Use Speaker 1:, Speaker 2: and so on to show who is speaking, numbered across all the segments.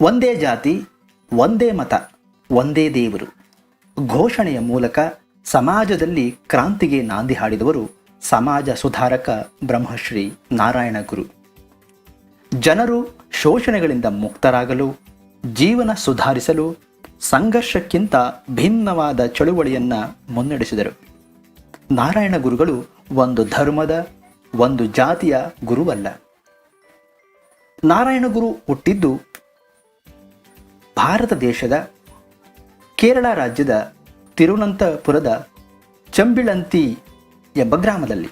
Speaker 1: ಒಂದೇ ಜಾತಿ, ಒಂದೇ ಮತ, ಒಂದೇ ದೇವರು. ಘೋಷಣೆಯ ಮೂಲಕ ಸಮಾಜದಲ್ಲಿ ಕ್ರಾಂತಿಗೆ ನಾಂದಿ ಹಾಡಿದವರು ಸಮಾಜ ಸುಧಾರಕ ಬ್ರಹ್ಮಶ್ರೀ ನಾರಾಯಣ ಗುರು. ಜನರು ಶೋಷಣೆಗಳಿಂದ ಮುಕ್ತರಾಗಲು, ಜೀವನ ಸುಧಾರಿಸಲು ಸಂಘರ್ಷಕ್ಕಿಂತ ಭಿನ್ನವಾದ ಚಳುವಳಿಯನ್ನ ಮುನ್ನಡೆಸಿದರು. ನಾರಾಯಣ ಗುರುಗಳು ಒಂದು ಧರ್ಮದ, ಒಂದು ಜಾತಿಯ ಗುರುವಲ್ಲ. ನಾರಾಯಣ ಗುರು ಹುಟ್ಟಿದ್ದು ಭಾರತ ದೇಶದ ಕೇರಳ ರಾಜ್ಯದ ತಿರುವನಂತಪುರದ ಚಂಬಿಳಂತಿ ಎಂಬ ಗ್ರಾಮದಲ್ಲಿ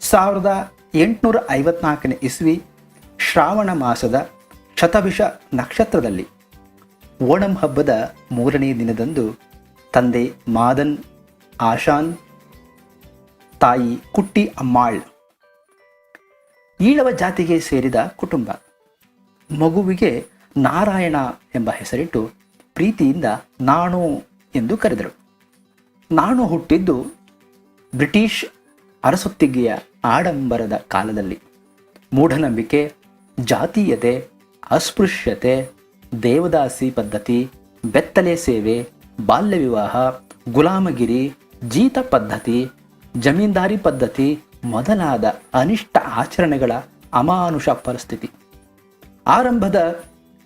Speaker 1: ಸಾವಿರದ ಎಂಟುನೂರ ಐವತ್ನಾಲ್ಕನೇ ಇಸ್ವಿ ಶ್ರಾವಣ ಮಾಸದ ಶತಭಿಷ ನಕ್ಷತ್ರದಲ್ಲಿ ಓಣಂ ಹಬ್ಬದ ಮೂರನೇ ದಿನದಂದು ತಂದೆ ಮಾದನ್, ಆಶಾನ್, ತಾಯಿ ಕುಟ್ಟಿ ಅಮ್ಮಾಳ್ ಈಳವ ಜಾತಿಗೆ ಸೇರಿದ ಕುಟುಂಬ. ಮಗುವಿಗೆ ನಾರಾಯಣ ಎಂಬ ಹೆಸರಿಟ್ಟು ಪ್ರೀತಿಯಿಂದ ನಾಣು ಎಂದು ಕರೆದರು. ನಾಣು ಹುಟ್ಟಿದ್ದು ಬ್ರಿಟಿಷ್ ಅರಸುತ್ತಿಗೆಯ ಆಡಂಬರದ ಕಾಲದಲ್ಲಿ. ಮೂಢನಂಬಿಕೆ, ಜಾತೀಯತೆ, ಅಸ್ಪೃಶ್ಯತೆ, ದೇವದಾಸಿ ಪದ್ಧತಿ, ಬೆತ್ತಲೆ ಸೇವೆ ಬಾಲ್ಯ ವಿವಾಹ ಗುಲಾಮಗಿರಿ, ಜೀತ ಪದ್ಧತಿ, ಜಮೀನ್ದಾರಿ ಪದ್ಧತಿ ಮೊದಲಾದ ಅನಿಷ್ಟ ಆಚರಣೆಗಳ ಅಮಾನುಷ ಪರಿಸ್ಥಿತಿ. ಆರಂಭದ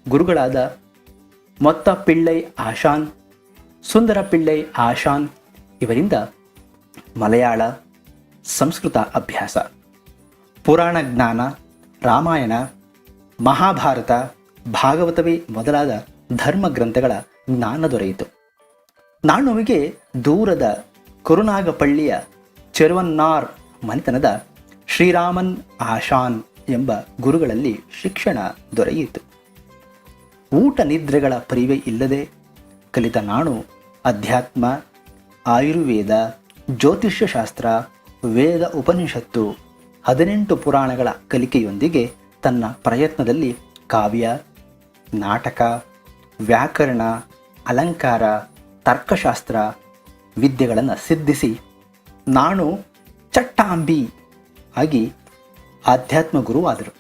Speaker 1: ಗುರುಗಳಾದ ಮೊತ್ತ ಪಿಳ್ಳೈ ಆಶಾನ್, ಸುಂದರ ಪಿಳ್ಳೈ ಆಶಾನ್ ಇವರಿಂದ ಮಲಯಾಳ ಸಂಸ್ಕೃತ ಅಭ್ಯಾಸ. ಪುರಾಣ ಜ್ಞಾನ, ರಾಮಾಯಣ, ಮಹಾಭಾರತ, ಭಾಗವತವೇ ಮೊದಲಾದ ಧರ್ಮ ಗ್ರಂಥಗಳ ಜ್ಞಾನ ದೊರೆಯಿತು. ನಾಣುವಿಗೆ ದೂರದ ಕುರುನಾಗಪಳ್ಳಿಯ ಚೆರುವನ್ನಾರ್ ಮನೆತನದ ಶ್ರೀರಾಮನ್ ಆಶಾನ್ ಎಂಬ ಗುರುಗಳಲ್ಲಿ ಶಿಕ್ಷಣ ದೊರೆಯಿತು. ಊಟ ನಿದ್ರೆಗಳ ಪರಿವೆ ಇಲ್ಲದೆ ಕಲಿತ ನಾನು ಅಧ್ಯಾತ್ಮ, ಆಯುರ್ವೇದ ಜ್ಯೋತಿಷ್ಯ ಶಾಸ್ತ್ರ ವೇದ ಉಪನಿಷತ್ತು, ಹದಿನೆಂಟು ಪುರಾಣಗಳ ಕಲಿಕೆಯೊಂದಿಗೆ ತನ್ನ ಪ್ರಯತ್ನದಲ್ಲಿ ಕಾವ್ಯ, ನಾಟಕ, ವ್ಯಾಕರಣ, ಅಲಂಕಾರ, ತರ್ಕಶಾಸ್ತ್ರ ವಿದ್ಯೆಗಳನ್ನು ಸಿದ್ಧಿಸಿ ನಾನು ಚಟ್ಟಾಂಬಿ ಆಗಿ ಆಧ್ಯಾತ್ಮ ಗುರುವಾದರು.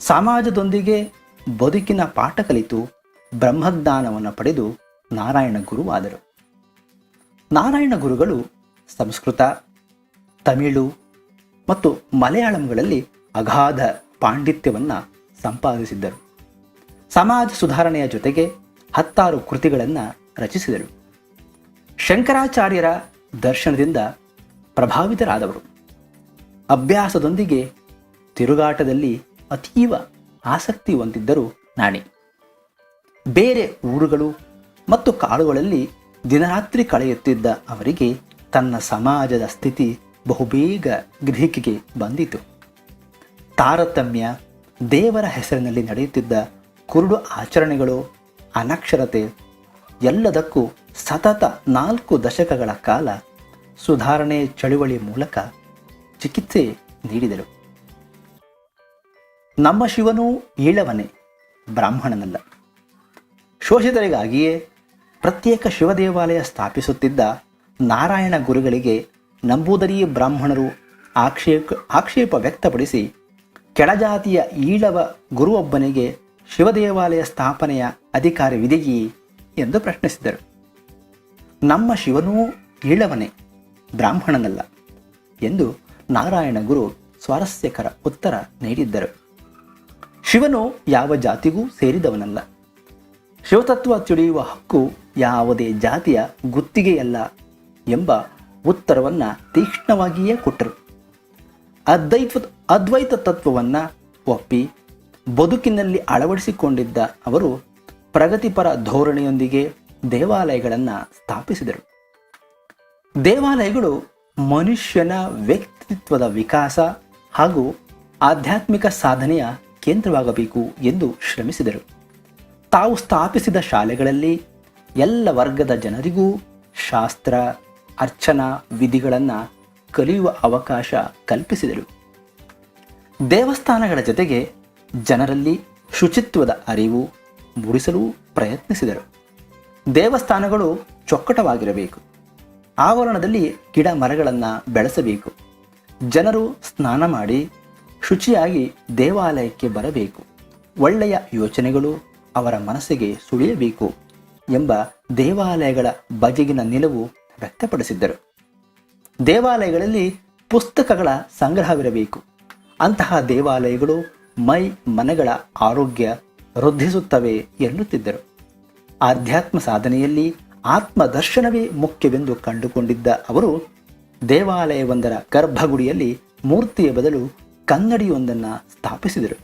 Speaker 1: ಸಮಾಜದೊಂದಿಗೆ ಬದುಕಿನ ಪಾಠ ಕಲಿತು ಬ್ರಹ್ಮಜ್ಞಾನವನ್ನು ಪಡೆದು ನಾರಾಯಣ ಗುರುವಾದರು. ನಾರಾಯಣ ಗುರುಗಳು ಸಂಸ್ಕೃತ, ತಮಿಳು ಮತ್ತು ಮಲಯಾಳಂಗಳಲ್ಲಿ ಅಗಾಧ ಪಾಂಡಿತ್ಯವನ್ನು ಸಂಪಾದಿಸಿದ್ದರು. ಸಮಾಜ ಸುಧಾರಣೆಯ ಜೊತೆಗೆ ಹತ್ತಾರು ಕೃತಿಗಳನ್ನು ರಚಿಸಿದರು. ಶಂಕರಾಚಾರ್ಯರ ದರ್ಶನದಿಂದ ಪ್ರಭಾವಿತರಾದವರು. ಅಭ್ಯಾಸದೊಂದಿಗೆ ತಿರುಗಾಟದಲ್ಲಿ ಅತೀವ ಆಸಕ್ತಿ ಹೊಂದಿದ್ದರು ನಾಣಿ. ಬೇರೆ ಊರುಗಳು ಮತ್ತು ಕಾಡುಗಳಲ್ಲಿ ದಿನರಾತ್ರಿ ಕಳೆಯುತ್ತಿದ್ದ ಅವರಿಗೆ ತನ್ನ ಸಮಾಜದ ಸ್ಥಿತಿ ಬಹುಬೇಗ ಗ್ರಹಿಕೆಗೆ ಬಂದಿತು. ತಾರತಮ್ಯ, ದೇವರ ಹೆಸರಿನಲ್ಲಿ ನಡೆಯುತ್ತಿದ್ದ ಕುರುಡು ಆಚರಣೆಗಳು, ಅನಕ್ಷರತೆ, ಎಲ್ಲದಕ್ಕೂ ಸತತ ನಾಲ್ಕು ದಶಕಗಳ ಕಾಲ ಸುಧಾರಣೆ ಚಳುವಳಿ ಮೂಲಕ ಚಿಕಿತ್ಸೆ ನೀಡಿದರು. ನಮ್ಮ ಶಿವನು ಏಳವನೇ, ಬ್ರಾಹ್ಮಣನಲ್ಲ. ಶೋಷಿತರಿಗಾಗಿಯೇ ಪ್ರತ್ಯೇಕ ಶಿವದೇವಾಲಯ ಸ್ಥಾಪಿಸುತ್ತಿದ್ದ ನಾರಾಯಣ ಗುರುಗಳಿಗೆ ನಂಬೂದರಿ ಬ್ರಾಹ್ಮಣರು ಆಕ್ಷೇಪ ಆಕ್ಷೇಪ ವ್ಯಕ್ತಪಡಿಸಿ ಕೆಳಜಾತಿಯ ಈಳವ ಗುರುವೊಬ್ಬನಿಗೆ ಶಿವದೇವಾಲಯ ಸ್ಥಾಪನೆಯ ಅಧಿಕಾರವಿದೆಯೇ ಎಂದು ಪ್ರಶ್ನಿಸಿದರು. ನಮ್ಮ ಶಿವನೂ ಈಳವನೇ ಬ್ರಾಹ್ಮಣನಲ್ಲ ಎಂದು ನಾರಾಯಣ ಗುರು ಸ್ವಾರಸ್ಯಕರ ಉತ್ತರ ನೀಡಿದ್ದರು. ಶಿವನು ಯಾವ ಜಾತಿಗೂ ಸೇರಿದವನಲ್ಲ. ಶಿವತತ್ವ ತಿಳಿಯುವ ಹಕ್ಕು ಯಾವುದೇ ಜಾತಿಯ ಗುತ್ತಿಗೆಯಲ್ಲ ಎಂಬ ಉತ್ತರವನ್ನು ತೀಕ್ಷ್ಣವಾಗಿಯೇ ಕೊಟ್ಟರು. ಅದ್ವೈತ ಅದ್ವೈತ ತತ್ವವನ್ನು ಒಪ್ಪಿ ಬದುಕಿನಲ್ಲಿ ಅಳವಡಿಸಿಕೊಂಡಿದ್ದ ಅವರು ಪ್ರಗತಿಪರ ಧೋರಣೆಯೊಂದಿಗೆ ದೇವಾಲಯಗಳನ್ನು ಸ್ಥಾಪಿಸಿದರು. ದೇವಾಲಯಗಳು ಮನುಷ್ಯನ ವ್ಯಕ್ತಿತ್ವದ ವಿಕಾಸ ಹಾಗೂ ಆಧ್ಯಾತ್ಮಿಕ ಸಾಧನೆಯ ಕೇಂದ್ರವಾಗಬೇಕು ಎಂದು ಶ್ರಮಿಸಿದರು. ತಾವು ಸ್ಥಾಪಿಸಿದ ಶಾಲೆಗಳಲ್ಲಿ ಎಲ್ಲ ವರ್ಗದ ಜನರಿಗೂ ಶಾಸ್ತ್ರ, ಅರ್ಚನಾ ವಿಧಿಗಳನ್ನು ಕಲಿಯುವ ಅವಕಾಶ ಕಲ್ಪಿಸಿದರು. ದೇವಸ್ಥಾನಗಳ ಜೊತೆಗೆ ಜನರಲ್ಲಿ ಶುಚಿತ್ವದ ಅರಿವು ಮೂಡಿಸಲು ಪ್ರಯತ್ನಿಸಿದರು. ದೇವಸ್ಥಾನಗಳು ಚೊಕ್ಕಟವಾಗಿರಬೇಕು. ಆವರಣದಲ್ಲಿ ಗಿಡ ಮರಗಳನ್ನು ಬೆಳೆಸಬೇಕು. ಜನರು ಸ್ನಾನ ಮಾಡಿ ಶುಚಿಯಾಗಿ ದೇವಾಲಯಕ್ಕೆ ಬರಬೇಕು. ಒಳ್ಳೆಯ ಯೋಚನೆಗಳು ಅವರ ಮನಸ್ಸಿಗೆ ಸುಳಿಯಬೇಕು ಎಂಬ ದೇವಾಲಯಗಳ ಬಗೆಗಿನ ನಿಲುವು ವ್ಯಕ್ತಪಡಿಸಿದ್ದರು. ದೇವಾಲಯಗಳಲ್ಲಿ ಪುಸ್ತಕಗಳ ಸಂಗ್ರಹವಿರಬೇಕು. ಅಂತಹ ದೇವಾಲಯಗಳು ಮೈ ಮನಗಳ ಆರೋಗ್ಯ ವೃದ್ಧಿಸುತ್ತವೆ ಎನ್ನುತ್ತಿದ್ದರು. ಆಧ್ಯಾತ್ಮ ಸಾಧನೆಯಲ್ಲಿ ಆತ್ಮದರ್ಶನವೇ ಮುಖ್ಯವೆಂದು ಕಂಡುಕೊಂಡಿದ್ದ ಅವರು ದೇವಾಲಯವೊಂದರ ಗರ್ಭಗುಡಿಯಲ್ಲಿ ಮೂರ್ತಿಯ ಬದಲು ಕನ್ನಡಿಯೊಂದನ್ನು ಸ್ಥಾಪಿಸಿದರು.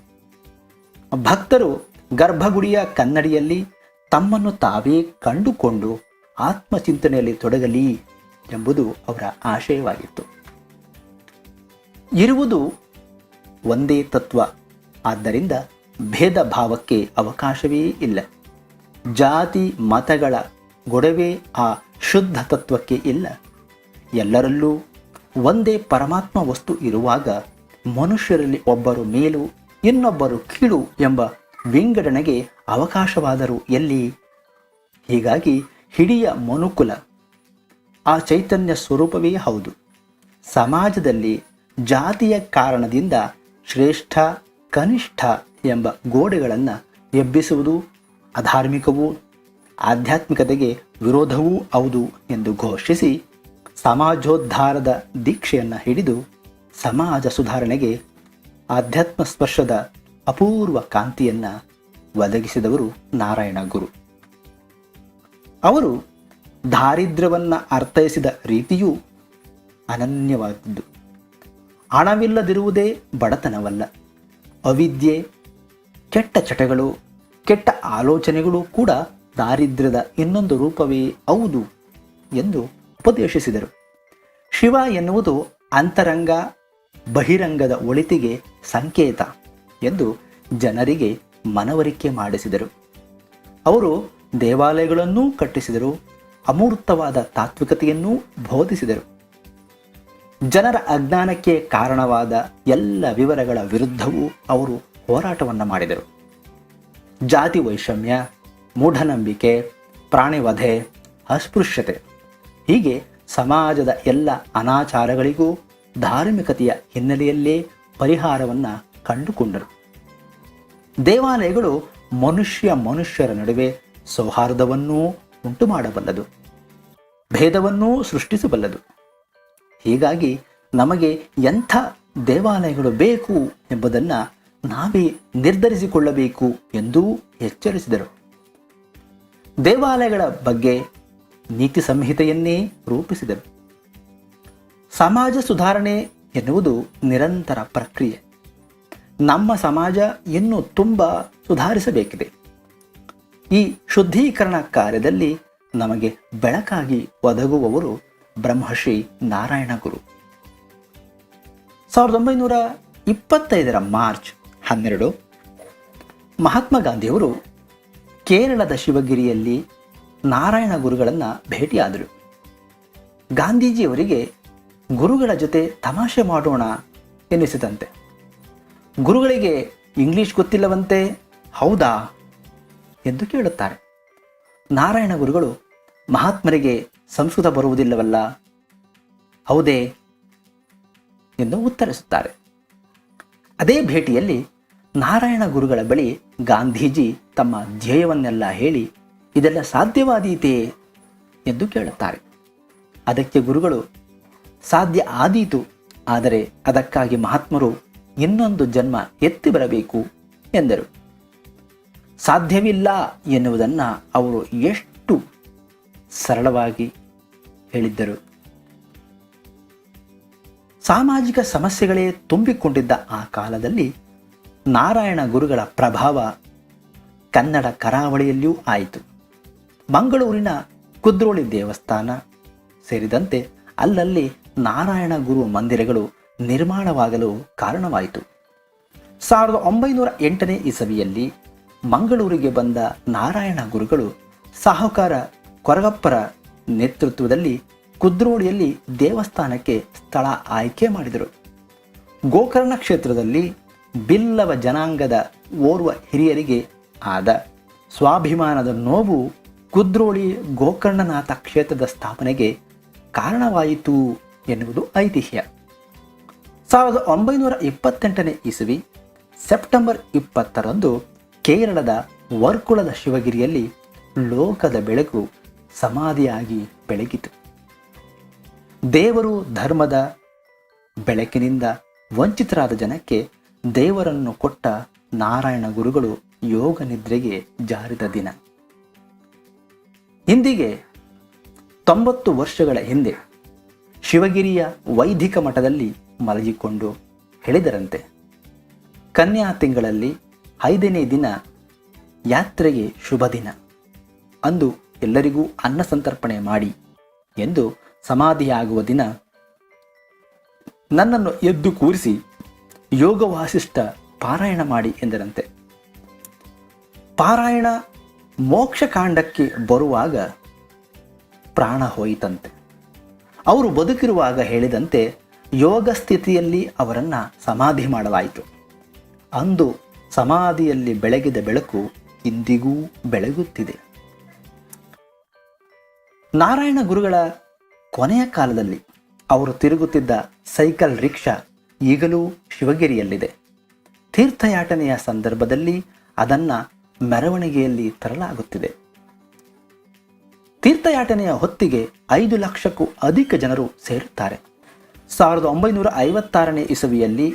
Speaker 1: ಭಕ್ತರು ಗರ್ಭಗುಡಿಯ ಕನ್ನಡಿಯಲ್ಲಿ ತಮ್ಮನ್ನು ತಾವೇ ಕಂಡುಕೊಂಡು ಆತ್ಮಚಿಂತನೆಯಲ್ಲಿ ತೊಡಗಲಿ ಎಂಬುದು ಅವರ ಆಶಯವಾಗಿತ್ತು. ಇರುವುದು ಒಂದೇ ತತ್ವ. ಆದ್ದರಿಂದ ಭೇದ ಭಾವಕ್ಕೆ ಅವಕಾಶವೇ ಇಲ್ಲ. ಜಾತಿ, ಮತಗಳ ಗೊಡವೆ ಆ ಶುದ್ಧ ತತ್ವಕ್ಕೆ ಇಲ್ಲ. ಎಲ್ಲರಲ್ಲೂ ಒಂದೇ ಪರಮಾತ್ಮ ವಸ್ತು ಇರುವಾಗ ಮನುಷ್ಯರಲ್ಲಿ ಒಬ್ಬರು ಮೇಲು, ಇನ್ನೊಬ್ಬರು ಕೀಳು ಎಂಬ ವಿಂಗಡಣೆಗೆ ಅವಕಾಶವಾದರೂ ಎಲ್ಲಿ? ಹೀಗಾಗಿ ಹಿಡಿಯ ಮನುಕುಲ. ಆ ಚೈತನ್ಯ ಸ್ವರೂಪವೇ ಹೌದು. ಸಮಾಜದಲ್ಲಿ ಜಾತಿಯ ಕಾರಣದಿಂದ ಶ್ರೇಷ್ಠ, ಕನಿಷ್ಠ ಎಂಬ ಗೋಡೆಗಳನ್ನು ಎಬ್ಬಿಸುವುದು ಅಧಾರ್ಮಿಕವೂ, ಆಧ್ಯಾತ್ಮಿಕತೆಗೆ ವಿರೋಧವೂ ಹೌದು ಎಂದು ಘೋಷಿಸಿ ಸಮಾಜೋದ್ಧಾರದ ದೀಕ್ಷೆಯನ್ನು ಹಿಡಿದು ಸಮಾಜ ಸುಧಾರಣೆಗೆ ಆಧ್ಯಾತ್ಮ ಸ್ಪರ್ಶದ ಅಪೂರ್ವ ಕಾಂತಿಯನ್ನು ಒದಗಿಸಿದವರು ನಾರಾಯಣ ಗುರು. ಅವರು ದಾರಿದ್ರ್ಯವನ್ನು ಅರ್ಥೈಸಿದ ರೀತಿಯೂ ಅನನ್ಯವಾದದ್ದು. ಹಣವಿಲ್ಲದಿರುವುದೇ ಬಡತನವಲ್ಲ. ಅವಿದ್ಯೆ, ಕೆಟ್ಟ ಚಟಗಳು, ಕೆಟ್ಟ ಆಲೋಚನೆಗಳು ಕೂಡ ದಾರಿದ್ರ್ಯದ ಇನ್ನೊಂದು ರೂಪವೇ ಹೌದು ಎಂದು ಉಪದೇಶಿಸಿದರು. ಶಿವ ಎನ್ನುವುದು ಅಂತರಂಗ ಬಹಿರಂಗದ ಒಳಿತಿಗೆ ಸಂಕೇತ ಎಂದು ಜನರಿಗೆ ಮನವರಿಕೆ ಮಾಡಿಸಿದರು. ಅವರು ದೇವಾಲಯಗಳನ್ನೂ ಕಟ್ಟಿಸಿದರು, ಅಮೂರ್ತವಾದ ತಾತ್ವಿಕತೆಯನ್ನೂ ಬೋಧಿಸಿದರು. ಜನರ ಅಜ್ಞಾನಕ್ಕೆ ಕಾರಣವಾದ ಎಲ್ಲ ವಿವರಗಳ ವಿರುದ್ಧವೂ ಅವರು ಹೋರಾಟವನ್ನು ಮಾಡಿದರು. ಜಾತಿ ವೈಷಮ್ಯ, ಮೂಢನಂಬಿಕೆ, ಪ್ರಾಣಿವಧೆ, ಅಸ್ಪೃಶ್ಯತೆ ಹೀಗೆ ಸಮಾಜದ ಎಲ್ಲ ಅನಾಚಾರಗಳಿಗೂ ಧಾರ್ಮಿಕತೆಯ ಹಿನ್ನೆಲೆಯಲ್ಲೇ ಪರಿಹಾರವನ್ನು ಕಂಡುಕೊಂಡರು. ದೇವಾಲಯಗಳು ಮನುಷ್ಯ ಮನುಷ್ಯರ ನಡುವೆ ಸೌಹಾರ್ದವನ್ನೂ ಉಂಟು ಮಾಡಬಲ್ಲದು ಭೇದವನ್ನೂ ಸೃಷ್ಟಿಸಬಲ್ಲದು. ಹೀಗಾಗಿ ನಮಗೆ ಎಂಥ ದೇವಾಲಯಗಳು ಬೇಕು ಎಂಬುದನ್ನು ನಾವೇ ನಿರ್ಧರಿಸಿಕೊಳ್ಳಬೇಕು ಎಂದೂ ಎಚ್ಚರಿಸಿದರು. ದೇವಾಲಯಗಳ ಬಗ್ಗೆ ನೀತಿ ಸಂಹಿತೆಯನ್ನೇ ರೂಪಿಸಿದರು. ಸಮಾಜ ಸುಧಾರಣೆ ಎನ್ನುವುದು ನಿರಂತರ ಪ್ರಕ್ರಿಯೆ. ನಮ್ಮ ಸಮಾಜ ಇನ್ನೂ ತುಂಬ ಸುಧಾರಿಸಬೇಕಿದೆ. ಈ ಶುದ್ಧೀಕರಣ ಕಾರ್ಯದಲ್ಲಿ ನಮಗೆ ಬೆಳಕಾಗಿ ಒದಗುವವರು ಬ್ರಹ್ಮಶ್ರೀ ನಾರಾಯಣ ಗುರು. ಸಾವಿರದ ಒಂಬೈನೂರ ಇಪ್ಪತ್ತೈದರ ಮಾರ್ಚ್ ಹನ್ನೆರಡು, ಮಹಾತ್ಮ ಗಾಂಧಿಯವರು ಕೇರಳದ ಶಿವಗಿರಿಯಲ್ಲಿ ನಾರಾಯಣ ಗುರುಗಳನ್ನು ಭೇಟಿಯಾದರು. ಗಾಂಧೀಜಿಯವರಿಗೆ ಗುರುಗಳ ಜೊತೆ ತಮಾಷೆ ಮಾಡೋಣ ಎನ್ನಿಸಿದಂತೆ ಗುರುಗಳಿಗೆ ಇಂಗ್ಲಿಷ್ ಗೊತ್ತಿಲ್ಲವಂತೆ ಹೌದಾ ಎಂದು ಕೇಳುತ್ತಾರೆ. ನಾರಾಯಣ ಗುರುಗಳು ಮಹಾತ್ಮರಿಗೆ ಸಂಸ್ಕೃತ ಬರುವುದಿಲ್ಲವಲ್ಲ? ಹೌದೇ ಎಂದು ಉತ್ತರಿಸುತ್ತಾರೆ. ಅದೇ ಭೇಟಿಯಲ್ಲಿ ನಾರಾಯಣ ಗುರುಗಳ ಬಳಿ ಗಾಂಧೀಜಿ ತಮ್ಮ ಧ್ಯೇಯವನ್ನೆಲ್ಲ ಹೇಳಿ ಇದೆಲ್ಲ ಸಾಧ್ಯವಾದೀತೆ ಎಂದು ಕೇಳುತ್ತಾರೆ. ಅದಕ್ಕೆ ಗುರುಗಳು ಸಾಧ್ಯ ಆದೀತು. ಆದರೆ ಅದಕ್ಕಾಗಿ ಮಹಾತ್ಮರು ಇನ್ನೊಂದು ಜನ್ಮ ಎತ್ತಿ ಬರಬೇಕು ಎಂದರು. ಸಾಧ್ಯವಿಲ್ಲ ಎನ್ನುವುದನ್ನು ಅವರು ಎಷ್ಟು ಸರಳವಾಗಿ ಹೇಳಿದ್ದರು. ಸಾಮಾಜಿಕ ಸಮಸ್ಯೆಗಳೇ ತುಂಬಿಕೊಂಡಿದ್ದ ಆ ಕಾಲದಲ್ಲಿ ನಾರಾಯಣ ಗುರುಗಳ ಪ್ರಭಾವ ಕನ್ನಡ ಕರಾವಳಿಯಲ್ಲಿಯೂ ಆಯಿತು. ಮಂಗಳೂರಿನ ಕುದ್ರೋಳಿ ದೇವಸ್ಥಾನ ಸೇರಿದಂತೆ ಅಲ್ಲಲ್ಲಿ ನಾರಾಯಣ ಗುರು ಮಂದಿರಗಳು ನಿರ್ಮಾಣವಾಗಲು ಕಾರಣವಾಯಿತು. ಸಾವಿರದ ಒಂಬೈನೂರ ಎಂಟನೇ ಇಸವಿಯಲ್ಲಿ ಮಂಗಳೂರಿಗೆ ಬಂದ ನಾರಾಯಣ ಗುರುಗಳು ಸಾಹುಕಾರ ಕೊರಗಪ್ಪರ ನೇತೃತ್ವದಲ್ಲಿ ಕುದ್ರೋಡಿಯಲ್ಲಿ ದೇವಸ್ಥಾನಕ್ಕೆ ಸ್ಥಳ ಆಯ್ಕೆ ಮಾಡಿದರು. ಗೋಕರ್ಣ ಕ್ಷೇತ್ರದಲ್ಲಿ ಬಿಲ್ಲವ ಜನಾಂಗದ ಓರ್ವ ಹಿರಿಯರಿಗೆ ಆದ ಸ್ವಾಭಿಮಾನದ ನೋವು ಕುದ್ರೋಳಿ ಗೋಕರ್ಣನಾಥ ಕ್ಷೇತ್ರದ ಸ್ಥಾಪನೆಗೆ ಕಾರಣವಾಯಿತು ಎನ್ನುವುದು ಐತಿಹ್ಯ. ಸಾವಿರದ ಒಂಬೈನೂರ ಇಪ್ಪತ್ತೆಂಟನೇ ಇಸವಿ, ಸೆಪ್ಟೆಂಬರ್ ಇಪ್ಪತ್ತರಂದು ಕೇರಳದ ವರ್ಕುಳದ ಶಿವಗಿರಿಯಲ್ಲಿ ಲೋಕದ ಬೆಳಕು ಸಮಾಧಿಯಾಗಿ ಬೆಳಗಿತು ದೇವರು ಧರ್ಮದ ಬೆಳಕಿನಿಂದ ವಂಚಿತರಾದ ಜನಕ್ಕೆ ದೇವರನ್ನು ಕೊಟ್ಟ ನಾರಾಯಣ ಗುರುಗಳು ಯೋಗ ನಿದ್ರೆಗೆ ಜಾರಿದ ದಿನ. ಇಂದಿಗೆ ತೊಂಬತ್ತು ವರ್ಷಗಳ ಹಿಂದೆ ಶಿವಗಿರಿಯ ವೈದಿಕ ಮಠದಲ್ಲಿ ಮಲಗಿಕೊಂಡು ಹೇಳಿದರಂತೆ. ಕನ್ಯಾ ತಿಂಗಳಲ್ಲಿ ಐದನೇ ದಿನ ಯಾತ್ರೆಗೆ ಶುಭ ದಿನ. ಅಂದು ಎಲ್ಲರಿಗೂ ಅನ್ನ ಸಂತರ್ಪಣೆ ಮಾಡಿ ಎಂದು ಸಮಾಧಿಯಾಗುವ ದಿನ ನನ್ನನ್ನು ಎದ್ದು ಕೂರಿಸಿ ಯೋಗ ವಾಸಿಷ್ಠ ಪಾರಾಯಣ ಮಾಡಿ ಎಂದರಂತೆ. ಪಾರಾಯಣ ಮೋಕ್ಷಕಾಂಡಕ್ಕೆ ಬರುವಾಗ ಪ್ರಾಣ ಹೋಯಿತಂತೆ. ಅವರು ಬದುಕಿರುವಾಗ ಹೇಳಿದಂತೆ ಯೋಗ ಸ್ಥಿತಿಯಲ್ಲಿ ಅವರನ್ನು ಸಮಾಧಿ ಮಾಡಲಾಯಿತು. ಅಂದು ಸಮಾಧಿಯಲ್ಲಿ ಬೆಳಗಿದ ಬೆಳಕು ಇಂದಿಗೂ ಬೆಳಗುತ್ತಿದೆ. ನಾರಾಯಣ ಗುರುಗಳ ಕೊನೆಯ ಕಾಲದಲ್ಲಿ ಅವರು ತಿರುಗುತ್ತಿದ್ದ ಸೈಕಲ್ ರಿಕ್ಷಾ ಈಗಲೂ ಶಿವಗಿರಿಯಲ್ಲಿದೆ. ತೀರ್ಥಯಾಟನೆಯ ಸಂದರ್ಭದಲ್ಲಿ ಅದನ್ನು ಮೆರವಣಿಗೆಯಲ್ಲಿ ತರಲಾಗುತ್ತಿದೆ. ತೀರ್ಥಯಾಟನೆಯ ಹೊತ್ತಿಗೆ ಐದು ಲಕ್ಷಕ್ಕೂ ಅಧಿಕ ಜನರು ಸೇರುತ್ತಾರೆ. ಸಾವಿರದ ಒಂಬೈನೂರ ಐವತ್ತಾರನೇ ಇಸವಿಯಲ್ಲಿ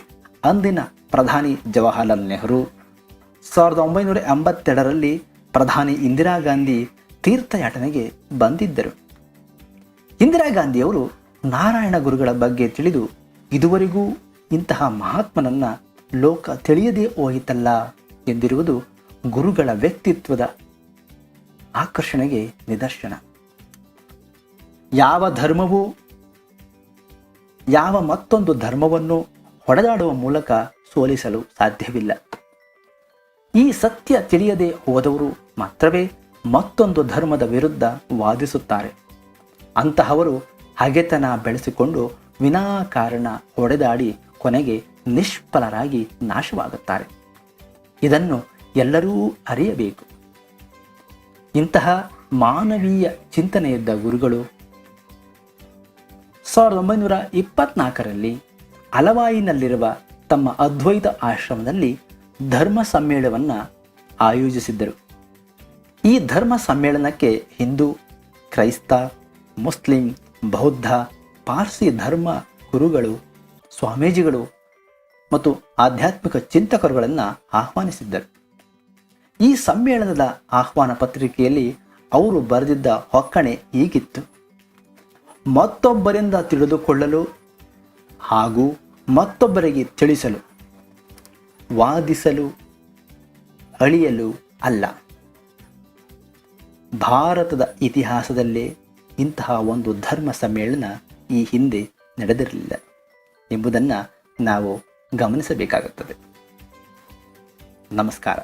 Speaker 1: ಅಂದಿನ ಪ್ರಧಾನಿ ಜವಾಹರ್ಲಾಲ್ ನೆಹರು, ಸಾವಿರದ ಒಂಬೈನೂರ ಎಂಬತ್ತೆರಡರಲ್ಲಿ ಪ್ರಧಾನಿ ಇಂದಿರಾ ಗಾಂಧಿ ತೀರ್ಥಯಾಟನೆಗೆ ಬಂದಿದ್ದರು. ಇಂದಿರಾ ಗಾಂಧಿಯವರು ನಾರಾಯಣ ಗುರುಗಳ ಬಗ್ಗೆ ತಿಳಿದು, ಇದುವರೆಗೂ ಇಂತಹ ಮಹಾತ್ಮನನ್ನ ಲೋಕ ತಿಳಿಯದೇ ಹೋಯಿತಲ್ಲ ಎಂದಿರುವುದು ಗುರುಗಳ ವ್ಯಕ್ತಿತ್ವದ ಆಕರ್ಷಣೆಗೆ ನಿದರ್ಶನ. ಯಾವ ಧರ್ಮವೂ, ಯಾವ ಮತ್ತೊಂದು ಧರ್ಮವನ್ನು ಹೊಡೆದಾಡುವ ಮೂಲಕ ಸೋಲಿಸಲು ಸಾಧ್ಯವಿಲ್ಲ. ಈ ಸತ್ಯ ತಿಳಿಯದೆ ಹೋದವರು ಮಾತ್ರವೇ ಮತ್ತೊಂದು ಧರ್ಮದ ವಿರುದ್ಧ ವಾದಿಸುತ್ತಾರೆ. ಅಂತಹವರು ಹಗೆತನ ಬೆಳೆಸಿಕೊಂಡು ವಿನಾಕಾರಣ ಹೊಡೆದಾಡಿ ಕೊನೆಗೆ ನಿಷ್ಫಲರಾಗಿ ನಾಶವಾಗುತ್ತಾರೆ. ಇದನ್ನು ಎಲ್ಲರೂ ಅರಿಯಬೇಕು. ಇಂತಹ ಮಾನವೀಯ ಚಿಂತನೆಯಿದ್ದ ಗುರುಗಳು ಸಾವಿರದ ಒಂಬೈನೂರ ಇಪ್ಪತ್ನಾಲ್ಕರಲ್ಲಿ ಅಲವಾಯಿನಲ್ಲಿರುವ ತಮ್ಮ ಅದ್ವೈತ ಆಶ್ರಮದಲ್ಲಿ ಧರ್ಮ ಸಮ್ಮೇಳನವನ್ನು ಆಯೋಜಿಸಿದ್ದರು. ಈ ಧರ್ಮ ಸಮ್ಮೇಳನಕ್ಕೆ ಹಿಂದೂ, ಕ್ರೈಸ್ತ, ಮುಸ್ಲಿಂ, ಬೌದ್ಧ, ಪಾರ್ಸಿ ಧರ್ಮ ಗುರುಗಳು, ಸ್ವಾಮೀಜಿಗಳು ಮತ್ತು ಆಧ್ಯಾತ್ಮಿಕ ಚಿಂತಕರುಗಳನ್ನು ಆಹ್ವಾನಿಸಿದ್ದರು. ಈ ಸಮ್ಮೇಳನದ ಆಹ್ವಾನ ಪತ್ರಿಕೆಯಲ್ಲಿ ಅವರು ಬರೆದಿದ್ದ ಹೊಕ್ಕಣೆ ಹೀಗಿತ್ತು. ಮತ್ತೊಬ್ಬರಿಂದ ತಿಳಿದುಕೊಳ್ಳಲು ಹಾಗೂ ಮತ್ತೊಬ್ಬರಿಗೆ ತಿಳಿಸಲು, ವಾದಿಸಲು ಅಳಿಯಲು ಅಲ್ಲ. ಭಾರತದ ಇತಿಹಾಸದಲ್ಲೇ ಇಂತಹ ಒಂದು ಧರ್ಮ ಸಮ್ಮೇಳನ ಈ ಹಿಂದೆ ನಡೆದಿರಲಿಲ್ಲ ಎಂಬುದನ್ನು ನಾವು ಗಮನಿಸಬೇಕಾಗುತ್ತದೆ. ನಮಸ್ಕಾರ.